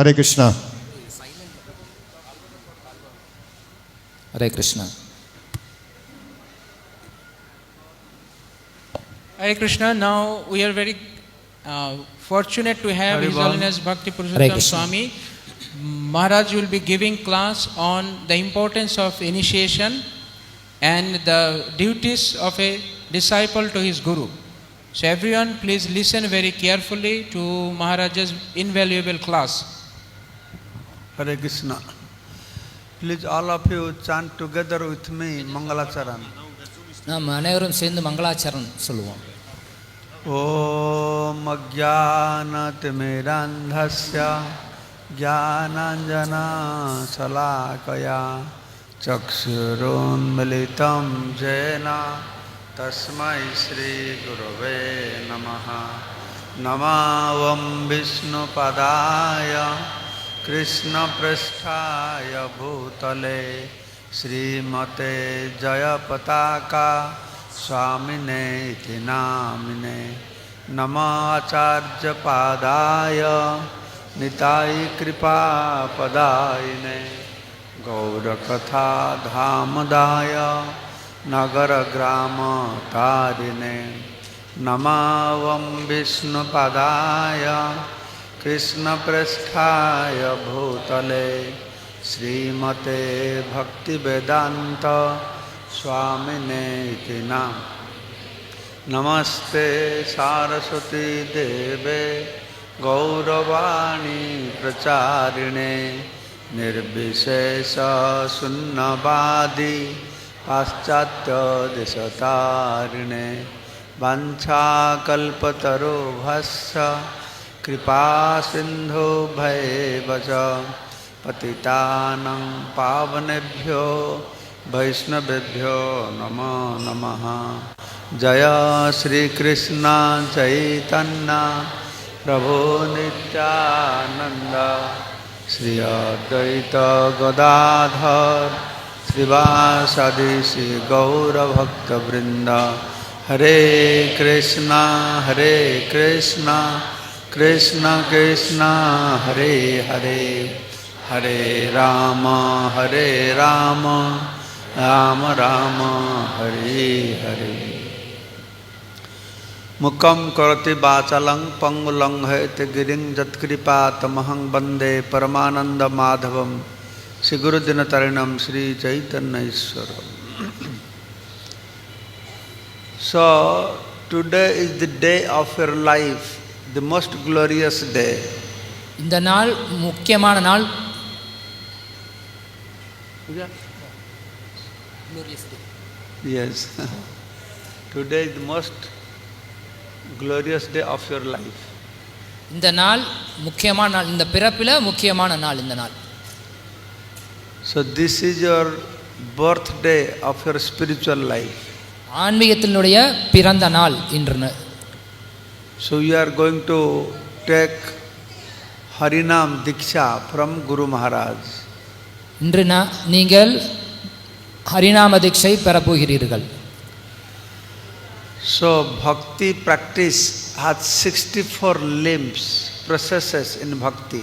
Hare Krishna. Hare Krishna. Hare Krishna. Now we are very uh, fortunate to have Hare His Holiness Bhakti Purushottam Swami. Maharaj will be giving class on the importance of initiation and the duties of a disciple to his guru. So everyone please listen very carefully to Maharaj's invaluable class. Hare Krishna. Please, all of you chant together with me Mangalacharan. நாம் அனைவரும் சேர்ந்து மங்களாச்சரண் சொல்லுவோம் ॐ अज्ञानतिमिरन्धस्य ज्ञानाञ्जनाशलाकया चक्षुरुन्मिलितं येन तस्मै श्रीगुरवे नमः नमावं विष्णुपदाय कृष्णपृष्ठाय भूतले श्रीमते जयपताका स्वामिने इति नामिने नमाचार्यपादाय निताय कृपापदायिने गौरकथा धामदाय नगरग्रामतारिणे नमावं विष्णुपदाय कृष्णपृष्ठाय भूतले श्रीमते स्वामिने इति नाम। नमस्ते सारस्वती देवे गौरवाणी प्रचारिणे निर्विशेषशून्यवादी पाश्चात्यदिशतारिणे वाञ्छाकल्पतरुभस्य सिंधु भैव च पतितानं पावनेभ्यो वैष्णवेभ्यो नमो नमः। जय श्रीकृष्ण चैतन्य प्रभो नित्यानन्द। श्री अद्वैत गदाधर श्रीवासदि श्री गौरभक्तवृन्द। हरे कृष्ण हरे कृष्ण। कृष्ण कृष्ण हरे हरे हरे राम हरे राम राम राम हरे हरे मुखं करोति वाचलं पङ्गुलं हैति गिरिं यत्कृपातमहं वन्दे परमानन्दमाधवं श्रीगुरुदिनतरिणं श्रीचैतन्यैश्वरम् So, today is the day of your life, the most glorious day. இந்த நாள் முக்கியமான நாள் Yes. Today is the most glorious day of your life. இந்த நாள் முக்கியமான நாள் இந்த பிறப்பில் முக்கியமான நாள் இந்த நாள் So this is your birthday of your spiritual life. ஆன்மீகத்தினுடைய பிறந்த நாள் இன்று So you are going to take Harinam Diksha from Guru Maharaj. இன்று நீங்கள் ஹரிநாம தீட்சை பெறப்போகிறீர்கள் So bhakti practice has 64 limbs, processes in bhakti.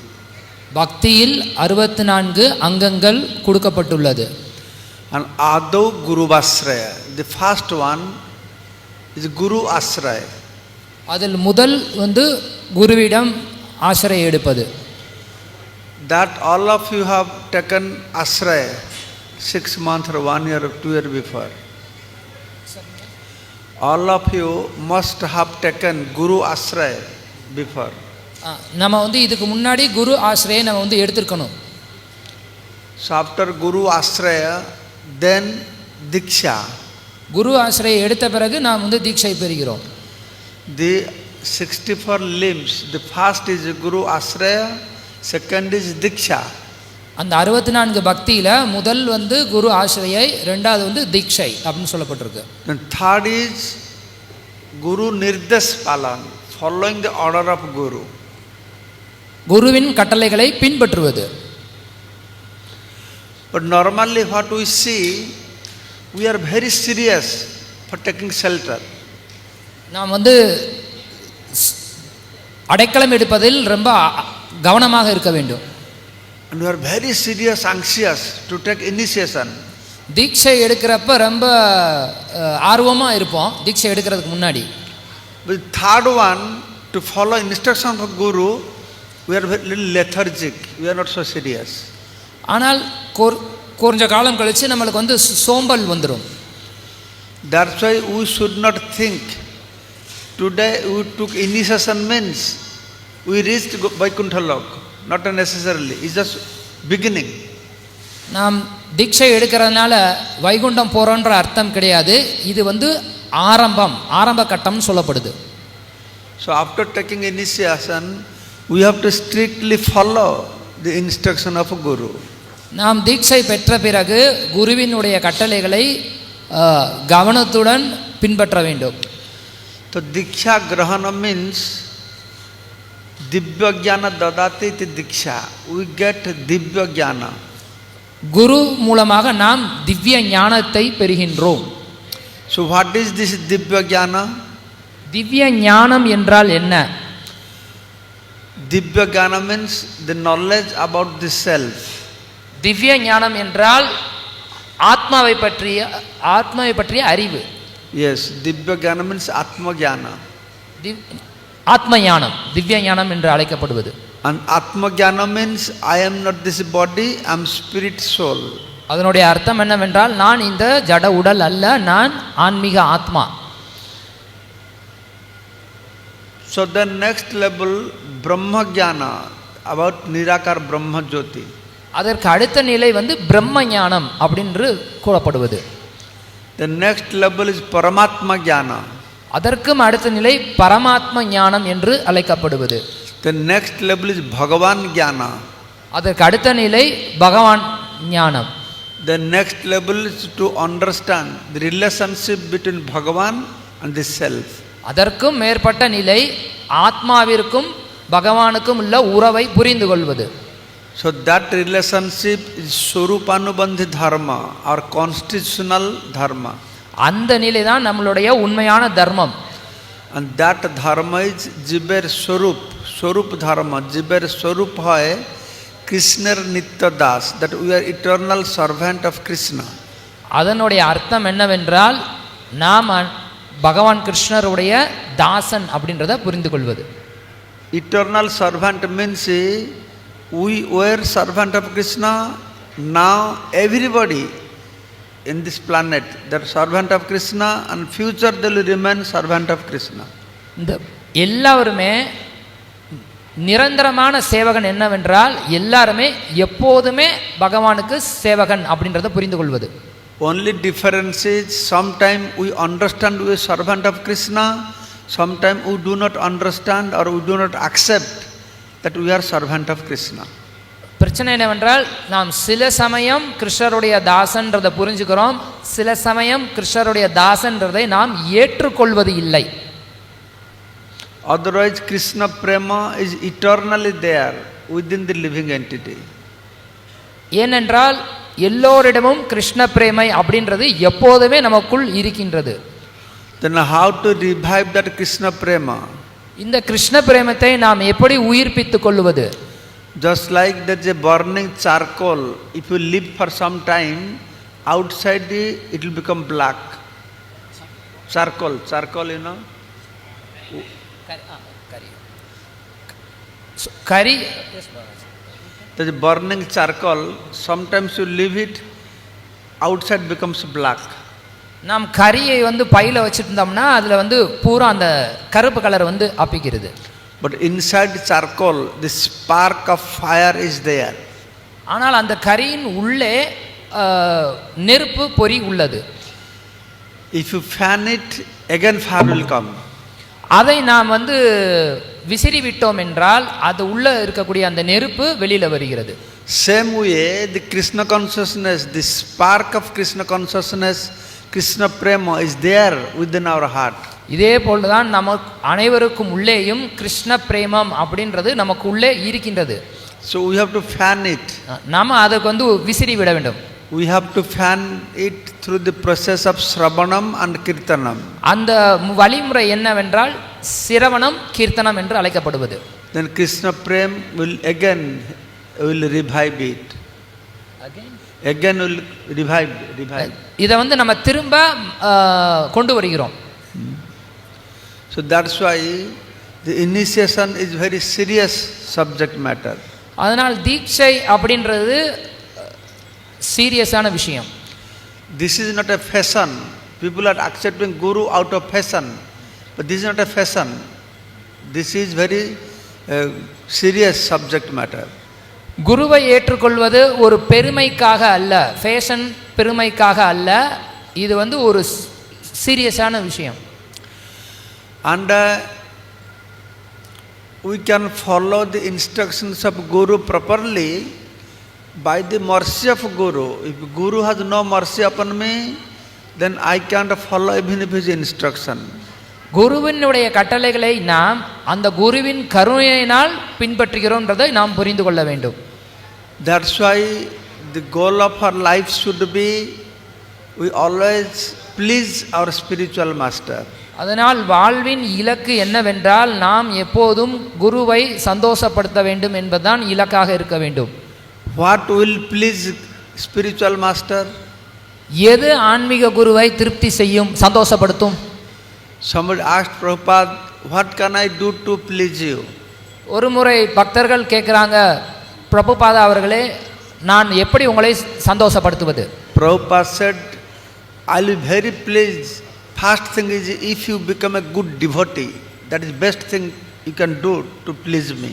பக்தியில் அறுபத்தி நான்கு அங்கங்கள் கொடுக்கப்பட்டுள்ளது And Ado Guru Vasraya, the first one is Guru Asraya. அதில் முதல் வந்து குருவிடம் ஆசிரியை எடுப்பது That all of you have taken Asraya six months or one year or two year before. All of you must have taken Guru before. நம்ம வந்து இதுக்கு முன்னாடி குரு ஆசிரியை நம்ம வந்து எடுத்திருக்கணும் So after Guru Asraya, then Diksha. குரு ஆசிரியை எடுத்த பிறகு நாம் வந்து தீட்சை பெறுகிறோம் The 64 limbs, the first is Guru Asraya, second is Diksha. அந்த அறுபத்தி நான்கு பக்தியில் முதல் வந்து குரு ஆசிரியை ரெண்டாவது வந்து தீட்சை அப்படின்னு சொல்லப்பட்டிருக்கு third is Guru Nirdesh Palan, following the order of Guru. குருவின் கட்டளைகளை பின்பற்றுவது But normally what we see, we are very serious for taking shelter. நாம் வந்து ஸ்- அடைக்கலம் எடுப்பதில் ரொம்ப கவனமாக இருக்க வேண்டும் And we are very serious, anxious to take initiation. தீட்சை எடுக்கிறப்ப ரொம்ப ஆர்வமாக இருப்போம் தீட்சை எடுக்கிறதுக்கு முன்னாடி one, to follow instruction of Guru, we are very little lethargic. We are not so serious. ஆனால் கொர் கொஞ்ச காலம் கழித்து நம்மளுக்கு வந்து சோம்பல் வந்துடும் That's why we should not think. Today we took initiation means we reached Vaikuntha Lok. Not necessarily. It's just beginning. நாம் தீட்சை எடுக்கிறதுனால வைகுண்டம் போகிறோன்ற அர்த்தம் கிடையாது இது வந்து ஆரம்பம் ஆரம்ப கட்டம்னு சொல்லப்படுது So after taking initiation, we have to strictly follow the instruction of Guru. நாம் தீட்சை பெற்ற பிறகு குருவினுடைய கட்டளைகளை கவனத்துடன் பின்பற்ற வேண்டும் So Diksha Grahana means Divya Jnana Dadati iti Diksha. We get Divya Jnana. குரு மூலமாக நாம் திவ்ய ஞானத்தை பெறுகின்றோம் So what is this Divya Jnana? திவ்ய ஞானம் என்றால் என்ன Divya Jnana means the knowledge about the self. திவ்ய ஞானம் என்றால் ஆத்மாவை பற்றிய ஆத்மாவை பற்றிய அறிவு Yes, Divya Jnana means Atma Jnana. திவ் ஆத்ம ஞானம் திவ்ய ஞானம் என்று அழைக்கப்படுவது And Atma Jnana means I am not this body, I am spirit soul. அதனுடைய அர்த்தம் என்னவென்றால் நான் இந்த ஜட உடல் அல்ல நான் ஆன்மீக ஆத்மா So the next level, Brahma Jnana, about Nirakar Brahma Jyoti. அதற்கு அடுத்த நிலை வந்து பிரம்ம ஞானம் அப்படின்று கூறப்படுவது The next level is Paramatma Jnana. அதற்கும் அடுத்த நிலை பரமாத்ம ஞானம் என்று அழைக்கப்படுவது The next level is Bhagavan Jnana. அதற்கு அடுத்த நிலை பகவான் ஞானம் The next level is to understand the relationship between Bhagavan and the self. அதற்கும் மேற்பட்ட நிலை ஆத்மாவிற்கும் பகவானுக்கும் உள்ள உறவை புரிந்து கொள்வது So that relationship is Swarupanubandhi Dharma or constitutional Dharma. அந்த நிலை தான் நம்மளுடைய உண்மையான தர்மம் And that Dharma is Jiber Swarup, Swarup Dharma. Jiber Swarup hai Krishnar Nitya Das, that we are eternal servant of Krishna. அதனுடைய அர்த்தம் என்னவென்றால் நாம் பகவான் கிருஷ்ணருடைய தாசன் அப்படின்றத புரிந்து கொள்வது servant means eh, we were servant of Krishna, now everybody in this planet, that servant of Krishna and future they will remain servant of Krishna. இந்த எல்லாருமே நிரந்தரமான சேவகன் என்னவென்றால் எல்லாருமே எப்போதுமே பகவானுக்கு சேவகன் அப்படின்றத புரிந்து கொள்வது Only difference is sometime we understand we are servant of Krishna, sometime we do not understand or we do not accept that we are servant of Krishna. பிரச்சனை என்னவென்றால் நாம் சில சமயம் கிருஷ்ணருடைய தாசன்றதை புரிஞ்சுக்கிறோம் சில சமயம் கிருஷ்ணருடைய தாசன்றதை நாம் ஏற்றுக்கொள்வது இல்லை Otherwise, Krishna Prema is eternally there within the living entity. ஏனென்றால் எல்லோரிடமும் கிருஷ்ண பிரேமை அப்படின்றது எப்போதுமே நமக்குள் இருக்கின்றது Then, how to revive that Krishna Prema? இந்த கிருஷ்ண பிரேமத்தை நாம் எப்படி உயிர்ப்பித்துக் கொள்வது Just like there's a burning charcoal, if you leave for some time, outside the- it will become black. Charcoal, charcoal, you know. Curry a burning charcoal, sometimes you leave it, outside becomes black. நாம் கரியை வந்து பையில் வச்சுருந்தோம்னா அதில் வந்து பூரா அந்த கருப்பு colour வந்து அப்பிக்கிறது But inside charcoal, the spark of fire is there. ஆனால் அந்த கரியின் உள்ளே நெருப்பு பொறி உள்ளது If you fan it, again fire will come. அதை நாம் வந்து விசிறி விட்டோம் என்றால் அது உள்ளே இருக்கக்கூடிய அந்த நெருப்பு வெளியில் வருகிறது Same way, the Krishna consciousness, the spark of Krishna consciousness, Krishna Prema is there within our heart. இதே போல்தான் நம்ம அனைவருக்கும் உள்ளேயும் கிருஷ்ண பிரேமம் அப்படின்றது நமக்கு உள்ளே இருக்கின்றது So we have to fan it. நாம் அதுக்கு வந்து விசிறி விட வேண்டும் We have to fan it through the process of Sravanam and Kirtanam. அந்த வழிமுறை என்னவென்றால் சிரவணம் கீர்த்தனம் என்று அழைக்கப்படுவது then Krishna Prem will again will revive it. Again will revive, revive. இதை வந்து நம்ம திரும்ப கொண்டு வருகிறோம் So that's why the initiation is very serious subject matter. அதனால் தீட்சை அப்படின்றது சீரியஸான விஷயம் This is not a fashion. People are accepting Guru out of fashion. But this is not a fashion. This is very uh, serious subject matter. குருவை ஏற்றுக்கொள்வது ஒரு பெருமைக்காக அல்ல ஃபேஷன் பெருமைக்காக அல்ல இது வந்து ஒரு சீரியஸான விஷயம் uh, we can follow the instructions of Guru properly by the mercy of Guru. If Guru has no mercy upon me, then I can't follow even if his instruction. குருவினுடைய கட்டளைகளை நாம் அந்த குருவின் கருணையினால் பின்பற்றுகிறோன்றதை நாம் புரிந்து கொள்ள வேண்டும் That's why the goal of our life should be we always please our spiritual master. அதனால் வாழ்வின் இலக்கு என்னவென்றால் நாம் எப்போதும் குருவை சந்தோஷப்படுத்த வேண்டும் என்பதுதான் இலக்காக இருக்க வேண்டும் What will please spiritual master? எது ஆன்மீக குருவை திருப்தி செய்யும் சந்தோஷப்படுத்தும் Somebody asked Prabhupada, what can I do to please you? ஒரு முறை பக்தர்கள் கேட்குறாங்க பிரபுபாதா அவர்களே நான் எப்படி உங்களை சந்தோஷப்படுத்துவது Prabhupada said, I'll be very pleased. First thing is if you become a good devotee, that is best thing you can do to please me.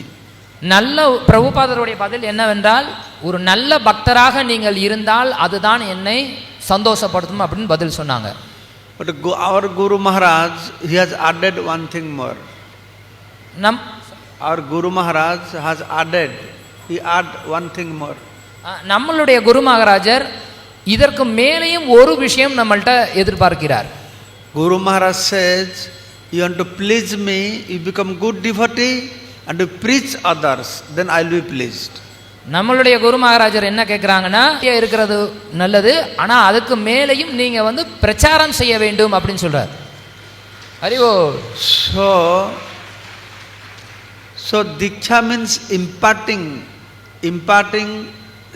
நல்ல பிரபுபாதருடைய பதில் என்னவென்றால் ஒரு நல்ல பக்தராக நீங்கள் இருந்தால் அதுதான் என்னை சந்தோஷப்படுத்தும் அப்படின்னு பதில் சொன்னாங்க But Gu- our Guru Maharaj, he has added one thing more. நம் Our Guru Maharaj has added, he add one thing more. நம்மளுடைய குரு மகாராஜர் இதற்கு மேலேயும் ஒரு விஷயம் நம்மள்ட்ட எதிர்பார்க்கிறார் Guru Maharaj says, you want to please me, you become good devotee and you preach others, then I'll be pleased. நம்மளுடைய குரு மகாராஜர் என்ன கேட்குறாங்கன்னா இருக்கிறது நல்லது ஆனால் அதுக்கு மேலேயும் நீங்கள் வந்து பிரச்சாரம் செய்ய வேண்டும் அப்படின்னு சொல்கிறார் அறிவோ So, so Diksha means imparting, imparting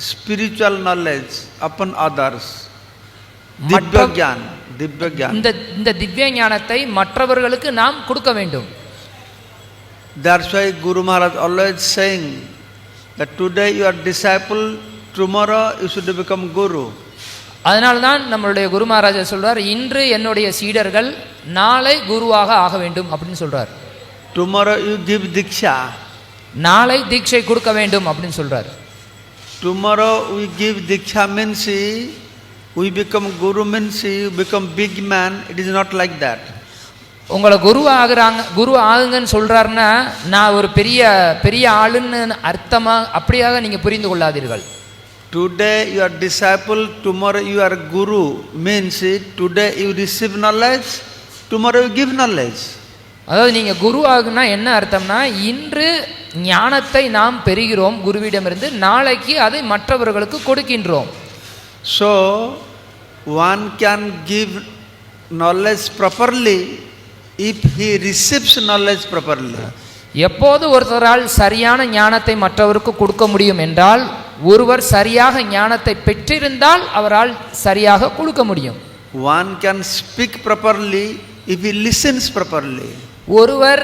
spiritual knowledge upon others. Divya மற்ற- Gyan, Divya Gyan. இந்த இந்த திவ்ய ஞானத்தை மற்றவர்களுக்கு நாம் கொடுக்க வேண்டும் That's why Guru Maharaj always saying that today you are disciple, tomorrow you should become Guru. அதனால்தான் நம்மளுடைய குரு மகாராஜர் சொல்றார் இன்று என்னுடைய சீடர்கள் நாளை குருவாக ஆக வேண்டும் அப்படின்னு சொல்றார் Tomorrow you give Diksha. நாளை தீட்சை கொடுக்க வேண்டும் அப்படின்னு சொல்றார் Tomorrow we give Diksha means we become Guru means you become big man. It is not like that. உங்களை குரு ஆகுறாங்க குரு ஆகுங்கன்னு சொல்றாருன்னா நான் ஒரு பெரிய பெரிய ஆளுன்னு அர்த்தமா அப்படியாக நீங்க புரிந்து கொள்ளாதீர்கள் Today you are disciple, tomorrow you are guru means today you receive knowledge, tomorrow you give knowledge. அதாவது நீங்க குரு ஆகுனா என்ன அர்த்தம்னா இன்று ஞானத்தை நாம் பெறுகிறோம் குருவிடமிருந்து நாளைக்கு அதை மற்றவர்களுக்கு கொடுக்கின்றோம் So one can give knowledge properly if he receives knowledge properly. எப்போது ஒருத்தரால் சரியான ஞானத்தை மற்றவருக்கு கொடுக்க முடியும் என்றால் ஒருவர் சரியாக ஞானத்தை பெற்றிருந்தால் அவரால் சரியாக கொடுக்க முடியும் One can speak properly if he listens properly. ஒருவர்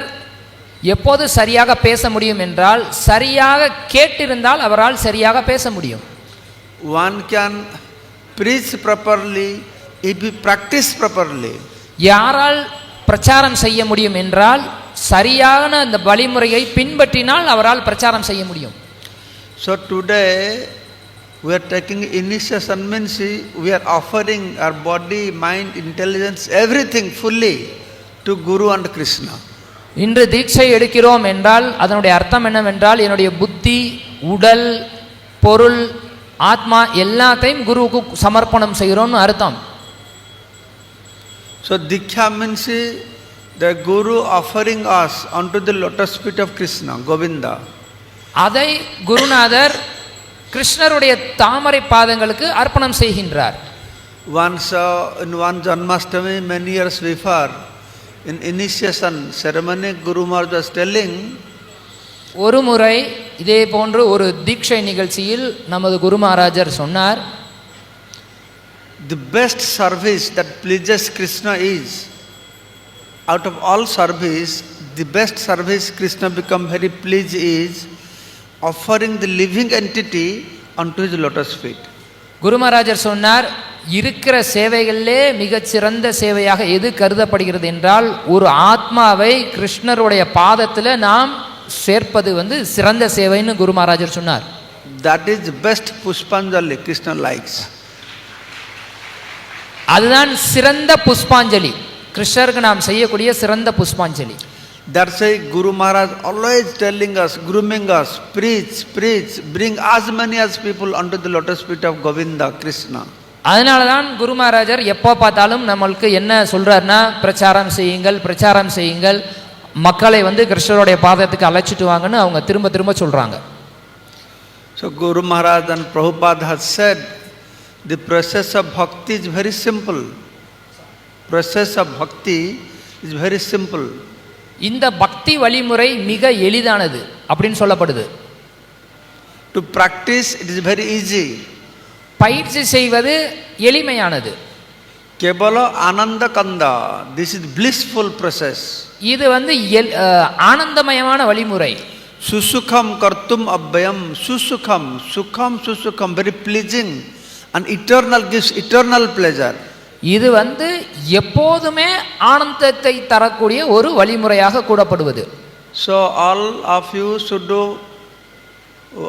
எப்போது சரியாக பேச முடியும் என்றால் சரியாக கேட்டிருந்தால் அவரால் சரியாக பேச முடியும் can preach properly if he practice properly. யாரால் பிரச்சாரம் செய்ய முடியும் என்றால் சரியான அந்த வழிமுறையை பின்பற்றினால் அவரால் பிரச்சாரம் செய்ய முடியும் So today we are taking initiation means we are offering our body, mind, intelligence, everything fully to Guru and Krishna. இன்று தீட்சை எடுக்கிறோம் என்றால் அதனுடைய அர்த்தம் என்னவென்றால் என்னுடைய புத்தி உடல் பொருள் ஆத்மா எல்லாத்தையும் குருவுக்கு சமர்ப்பணம் செய்கிறோம்னு அர்த்தம் So Diksha means the Guru offering us onto the lotus feet of Krishna, Govinda. அதை குருநாதர் கிருஷ்ணருடைய தாமரை பாதங்களுக்கு அர்ப்பணம் செய்கின்றார் uh, in one Janmashtami many years before, in initiation ceremony, Guru Maharaj was telling ஒரு முறை இதே போன்று ஒரு தீட்சை நிகழ்ச்சியில் நமது குரு மகாராஜர் சொன்னார் The best service that pleases Krishna is, out of all service, the best service Krishna become very pleased is offering the living entity onto his lotus feet. குரு மகாராஜர் சொன்னார் இருக்கிற சேவைகளிலே மிகச்சிறந்த சேவையாக எது கருதப்படுகிறது என்றால் ஒரு ஆத்மாவை கிருஷ்ணருடைய பாதத்தில் நாம் சேர்ப்பது வந்து சிறந்த சேவைன்னு குரு மகாராஜர் சொன்னார் That is the best Pushpanjali Krishna likes. அதுதான் சிறந்த புஷ்பாஞ்சலி கிருஷ்ணருக்கு நாம் செய்யக்கூடிய சிறந்த புஷ்பாஞ்சலி That's why Guru Maharaj always telling us, grooming us, preach, preach, bring as many as people onto the lotus feet of Govinda, Krishna. அதனால தான் குரு மகாராஜர் எப்போ பார்த்தாலும் நம்மளுக்கு என்ன சொல்றாருன்னா பிரச்சாரம் செய்யுங்கள் பிரச்சாரம் செய்யுங்கள் மக்களை வந்து கிருஷ்ணருடைய பாதத்துக்கு அழைச்சிட்டு வாங்கன்னு அவங்க திரும்ப திரும்ப சொல்றாங்க So Guru Maharaj and Prabhupada has said the process of bhakti is very simple. Process of bhakti is very simple. இந்த பக்தி வழிமுறை மிக எளிதானது அப்படின்னு சொல்லப்படுது To practice it is very easy. பயிற்சி செய்வது எளிமையானது Kevala Ananda Kanda. This is blissful process. இது வந்து எல் ஆனந்தமயமான வழிமுறை Susukham kartum abhyam. Susukham. Sukham susukham. Very pleasing. And eternal gives eternal pleasure. இது வந்து எப்போதுமே ஆனந்தத்தை தரக்கூடிய ஒரு வழிமுறையாக கூடப்படுவது of you should do,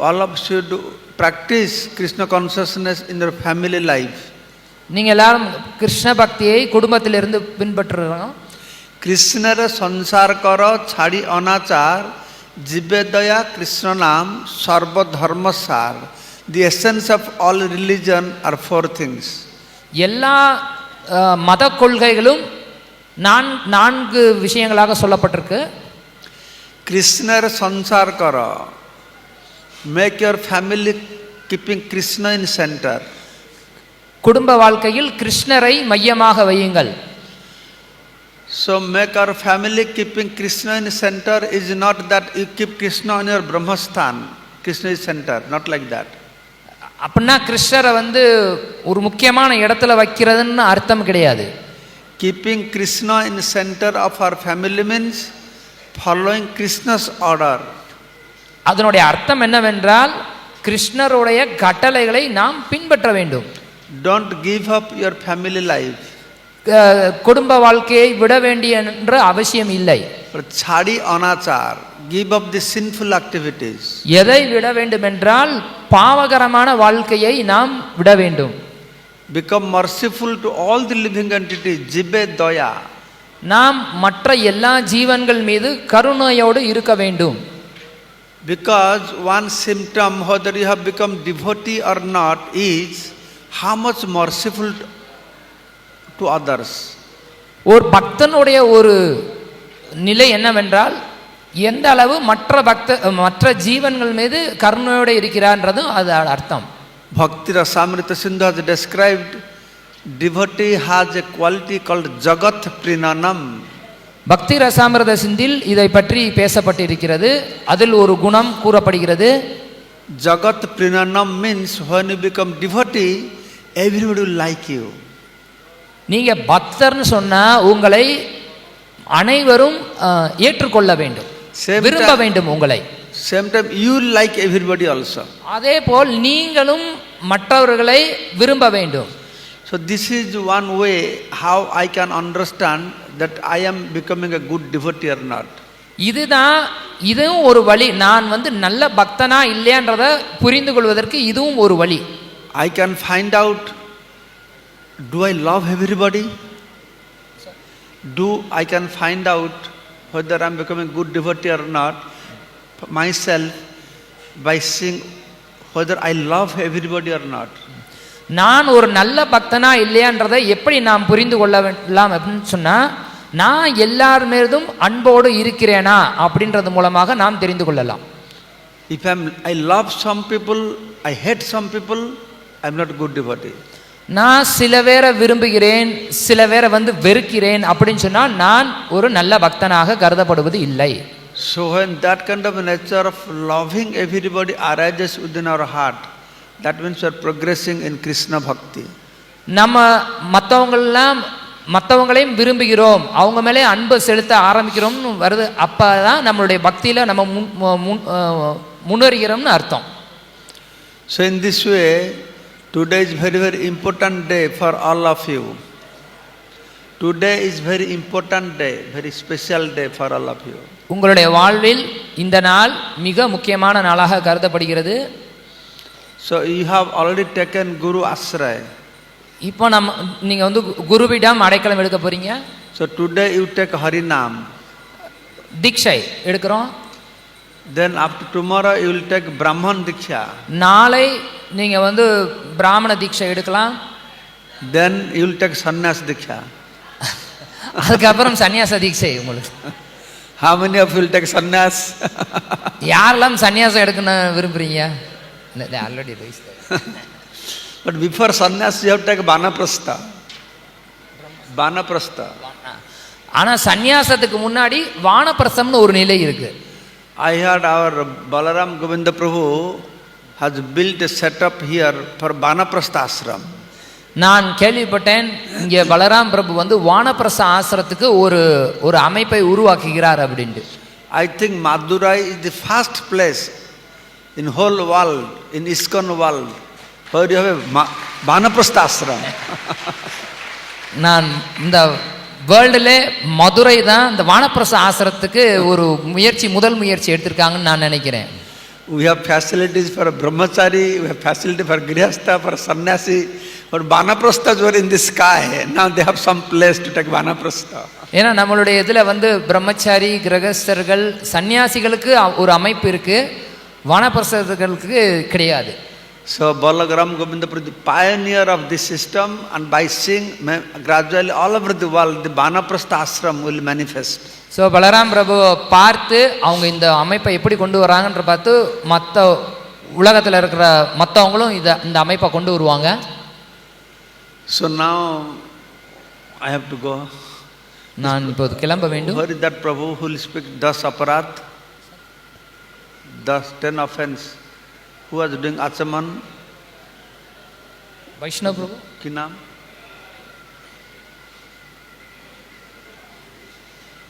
all of you should do, practice Krishna consciousness in your family life. நீங்க எல்லாரும் கிருஷ்ண பக்தியை குடும்பத்திலிருந்து பின்பற்றுறோம் কৃষ্ণের সংসার কর ছাড়ি অনাচার জীবে দয়া কৃষ্ণ নাম সর্বধর্ম সার the essence of all religion are four things எல்லா அஹ், மத கொள்கைகளும் நான் நான்கு விஷயங்களாக சொல்லப்பட்டிருக்கு কৃষ্ণের সংসার কর make your family keeping Krishna in center குடும்ப வாழ்க்கையில் கிருஷ்ணரை மையமாக வையுங்கள். So make our family keeping Krishna in center is not that you keep Krishna in your Brahmasthan Krishna is center not like that அப்படின்னா கிருஷ்ணரை வந்து ஒரு முக்கியமான இடத்துல வைக்கிறதுன்னு அர்த்தம் கிடையாது. Keeping Krishna in centre of our family means following Krishna's order அதனுடைய அர்த்தம் என்னவென்றால் கிருஷ்ணருடைய கட்டளைகளை நாம் பின்பற்ற வேண்டும் give up your family life. அஹ், குடும்ப வாழ்க்கையை விட வேண்டிய என்ற அவசியம் இல்லை chadi anachar, give up the sinful activities. எதை விட வேண்டும் என்றால் பாவகரமான வாழ்க்கையை நாம் விட வேண்டும் Become merciful to all the living entities, jibe doya. நாம் மற்ற எல்லா ஜீவன்கள் மீது கருணையோடு இருக்க வேண்டும் Because one symptom, whether you have become devotee or not, is how much merciful to- others. ஒரு பக்தனுடைய ஒரு நிலை என்னவென்றால் எந்த அளவு மற்ற பக்த மற்ற ஜீவன்கள் மீது கருணையோடு இருக்கிறான்றதும் அது அர்த்தம் Bhakti Rasamrita Sindhu has described devotee has a quality called Jagat Prinanam. பக்தி ரசாமிரத சிந்தில் இதை பற்றி பேசப்பட்டிருக்கிறது. அதில் ஒரு குணம் கூறப்படுகிறது. Jagat Prinanam means when you become devotee, everybody will like you. நீங்க பக்தர்னு சொன்னா உங்களை அனைவரும் ஏற்றுக்கொள்ள வேண்டும். விரும்ப வேண்டும் உங்களை. time, you will like everybody also. அதே போல் நீங்களும் மற்றவர்களை விரும்ப வேண்டும். So, this is one way how I can understand that I am becoming a good devotee or not. இதுதான் இதுவும் ஒரு வழி நான் வந்து நல்ல பக்தனா இல்லையான்றத புரிந்து கொள்வதற்கு இதுவும் ஒரு வழி I can find out do I love everybody? Do I can find out whether I'm becoming good devotee or not myself by seeing whether I love everybody or not. நான் ஒரு நல்ல பக்தனா இல்லையான்றதை எப்படி நாம் புரிந்து கொள்ளலாம் அப்படின்னு சொன்னா நான் எல்லார் மீதும் அன்போடு இருக்கிறேனா அப்படின்றது மூலமாக நாம் தெரிந்து கொள்ளலாம் If I'm, I love some people, I hate some people, I'm not good devotee. நான் சில பேரை விரும்புகிறேன் சில பேரை வந்து வெறுக்கிறேன் அப்படின்னு சொன்னால் நான் ஒரு நல்ல பக்தனாக கருதப்படுவது இல்லை So when that kind of nature of loving everybody arises within our heart, that means we are progressing in Krishna bhakti. நம்ம மற்றவங்களெல்லாம் மற்றவங்களையும் விரும்புகிறோம் அவங்க மேலே அன்பு செலுத்த ஆரம்பிக்கிறோம்னு வருது அப்போ தான் நம்மளுடைய பக்தியில் நம்ம முன் முன்னேறுகிறோம்னு அர்த்தம் So in this way, today is very very important day for all of you. Today is very important day, very special day for all of you. உங்களுடைய வாழ்வில் இந்த நாள் மிக முக்கியமான நாளாக கருதப்படுகிறது So you have already taken Guru Asray. இப்போ நம்ம நீங்கள் வந்து குருவிடம் அடைக்கலம் எடுக்க போகிறீங்க So today you take Harinam. தீட்சை எடுக்கிறோம் Then after tomorrow you will take Brahman Diksha. நாளை நீங்கள் வந்து பிராமண தீட்சை எடுக்கலாம் Then you will take Sannyas Diksha. அதுக்கப்புறம் சன்னியாச தீட்சை உங்களுக்கு How many of you will take sannyas? யாரெல்லாம் சன்னியாசம் எடுக்கணும் விரும்புறீங்க already but before sannyas, you have to take Banaprastha. Banaprastha. ஆனால் சந்நியாசத்துக்கு முன்னாடி வானப்பிரசம்னு ஒரு நிலை இருக்கு heard our Balaram Govinda Prabhu has built a setup here for Banaprastha ashram. நான் கேள்விப்பட்டேன் இங்கே பலராம் பிரபு வந்து வானப்பிரச ஆசிரத்துக்கு ஒரு ஒரு அமைப்பை உருவாக்குகிறார் அப்படின்ட்டு I think Madurai is the first place in whole world, in ISKCON world, where you have a Ma- Banaprastha ashram. நான் இந்த வேர்ல்டுலே மதுரை தான் இந்த வானப்பிரச ஆசிரத்துக்கு ஒரு முயற்சி முதல் முயற்சி எடுத்திருக்காங்கன்னு நான் நினைக்கிறேன் We have facilities for brahmachari, we have facility for grihastha, for sannyasi, but Banaprasthas were in the sky. Now they have some place to take Banaprastha. ஏன்னா நம்மளுடைய இதில் வந்து பிரம்மச்சாரி கிரகஸ்தர்கள் சன்னியாசிகளுக்கு ஒரு அமைப்பு இருக்கு வானப்பிரசர்களுக்கு கிடையாது So Balagram Govinda Prabhu, the pioneer of this system, and by seeing ma- gradually all over the world, the Banaprastha ashram will manifest. So Balaram Prabhu பார்த்து அவங்க இந்த அமைப்பை எப்படி கொண்டு வராங்கன்ற பார்த்து மற்ற உலகத்தில் இருக்கிற மற்றவங்களும் இதை இந்த அமைப்பை கொண்டு வருவாங்க So now I have to go. நான் இப்போது கிளம்ப வேண்டும் Where is that Prabhu who will speak das aparat? Thus, ten offense. Who was doing achaman? वैष्णव प्रभु की नाम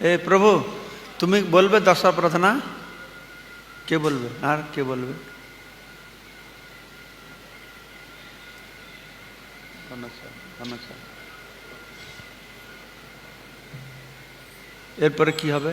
ए प्रभु তুমি বলবে দশা প্রার্থনা কে বলবে আর কে বলবে এরপরে কি হবে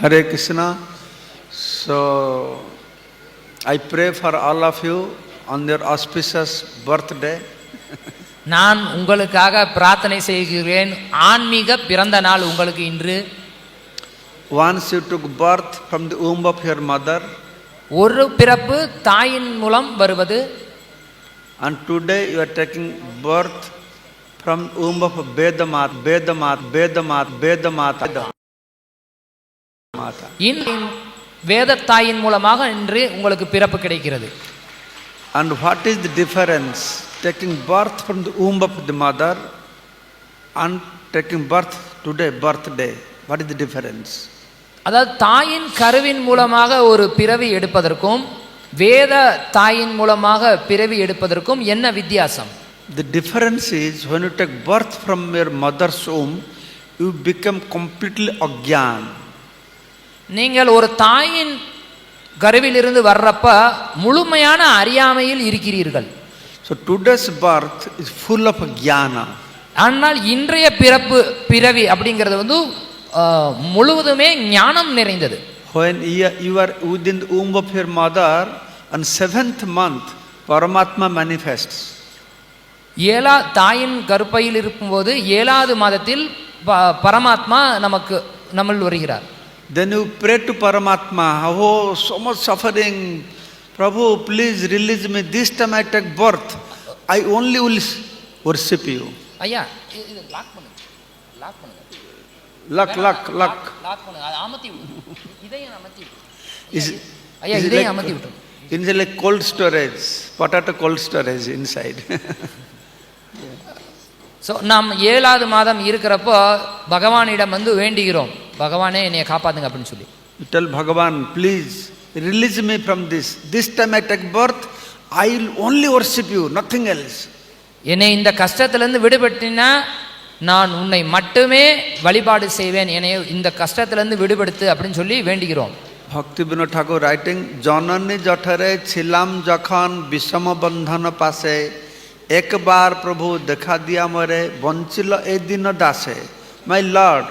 Hare Krishna. So I pray for all of you on their auspicious birthday. நான் உங்களுக்காக பிரார்த்தனை செய்கிறேன் ஆன்மீக பிறந்த நாள் உங்களுக்கு இன்று Once you took birth from the womb of your mother, ஒரு பிறப்பு தாயின் மூலம் வருவது and today you are taking birth from womb of Vedamat, Vedamat, Vedamat, Vedamat, Mata. இன்று வேதத்தாயின் மூலமாக இன்று உங்களுக்கு பிறப்பு கிடைக்கிறது And what is the difference taking birth from the womb of the mother and taking birth today, birthday? What is the difference? அதாவது தாயின் கருவின் மூலமாக ஒரு பிறவி எடுப்பதற்கும் வேத தாயின் மூலமாக பிறவி எடுப்பதற்கும் என்ன வித்தியாசம் The difference is when you take birth from your mother's womb, you become completely agyan. நீங்கள் ஒரு தாயின் கருவிலிருந்து வர்றப்ப முழுமையான அறியாமையில் இருக்கிறீர்கள் So today's birth is full of jnana. ஆனால் இன்றைய பிறப்பு பிறவி அப்படிங்கிறது வந்து முழுவதுமே ஞானம் நிறைந்தது When you are within the womb of your mother, On seventh month, Paramatma manifests. ஏழா தாயின் கருப்பையில் இருக்கும்போது ஏழாவது மாதத்தில் பரமாத்மா நமக்கு நம்மள் வருகிறார் Then you pray to Paramatma, oh, so much suffering. Prabhu, please release me. This time I take birth. I only will worship you. ஐயா இது லாக் பண்ணுங்க லாக் பண்ணுங்க Luck, luck, luck. லாக் பண்ணுங்க அதை அமர்த்தி விட்டுருங்க இதையும் அமர்த்தி விட்டுருங்க ஐயா இதையும் அமர்த்தி விட்டுருங்க It's like cold storage, potato cold storage inside. So நாம் ஏழாவது மாதம் இருக்கிறப்போ பகவானிடம் வந்து வேண்டுகிறோம் பகவானே என்னைய காப்பாத்துங்க அப்படின்னு சொல்லி you tell Bhagavan, please release me from this. This time I take birth, I will only worship you, nothing else. என்னை இந்த கஷ்டத்திலேருந்து விடுபட்டினா நான் உன்னை மட்டுமே வழிபாடு செய்வேன் என்னை இந்த கஷ்டத்திலேருந்து விடுபடுத்து அப்படின்னு சொல்லி வேண்டுகிறோம் ভক্তি বিনোদ ঠাকুর রাইটিং জননী জঠরে ছিলাম যখন বিষম বন্ধন পাশে একবার প্রভু দেখা দিয়া মরে বঞ্চিল এই দিন দাসে my lord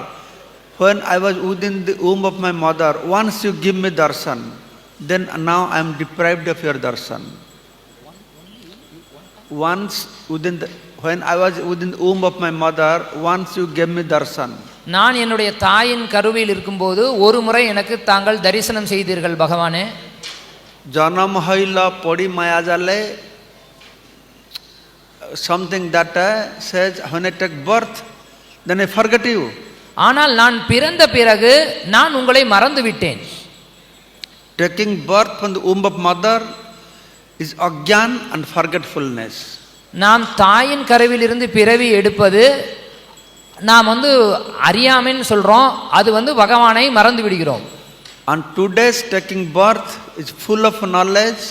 when I was within the womb of my mother, once you give me darshan, then now I am deprived of your darshan. Once within the, when I was within the womb of my mother, once you gave me darshan. நான் என்னுடைய தாயின் கருவியில் இருக்கும்போது ஒரு முறை எனக்கு தாங்கள் தரிசனம் செய்தீர்கள் பகவானே ஜனம் ஹைல பொடி மாயாஜாலே something that says when I take birth then I forget you ஆனால் நான் பிறந்த பிறகு நான் உங்களை மறந்து விட்டேன் Taking birth from the womb of mother is agyan and forgetfulness. நாம் தாயின் கருவிலிருந்து பிறவி எடுப்பது நாம் வந்து அறியாமைன்னு சொல்கிறோம் அது வந்து பகவானை மறந்து விடுகிறோம் And today's taking birth is full of knowledge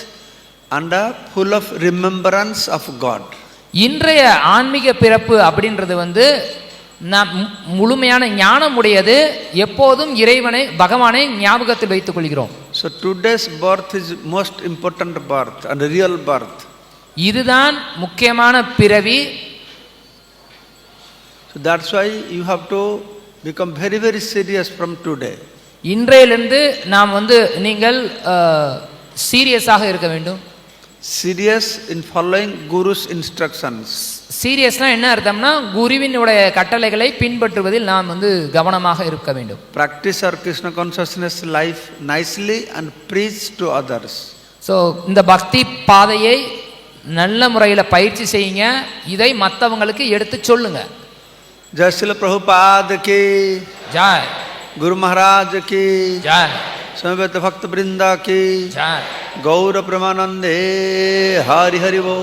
and uh, full of remembrance of God. இன்றைய ஆன்மீக பிறப்பு அப்படின்றது வந்து மு- முழுமையான ஞானம் உடையது எப்போதும் இறைவனை பகவானை ஞாபகத்தில் வைத்துக் கொள்கிறோம் So today's birth is most important birth and real birth. இதுதான் முக்கியமான பிறவி So that's why you have to become very, very serious from today. இன்றையிலிருந்து நாம் வந்து நீங்கள் சீரியஸாக இருக்க வேண்டும் Serious in following Guru's instructions. சீரியஸ்னா என்ன அர்த்தம்னா குருவினுடைய கட்டளைகளை பின்பற்றுவதில் நாம் வந்து கவனமாக இருக்க வேண்டும். Practice our Krishna consciousness life nicely and preach to others so இந்த பக்தி பாதையை நல்ல முறையில் பயிற்சி செய்யுங்க. இதை மற்றவங்களுக்கு எடுத்து சொல்லுங்க. ஜஸ்ல பிரபுபாத் கி ஜாய் குரு மகாராஜ் கி ஜாய் சமபெத்த பக்த பிருந்தா கி ஜாய் கௌர பிரமானந்தே ஹரி ஹரி ஓ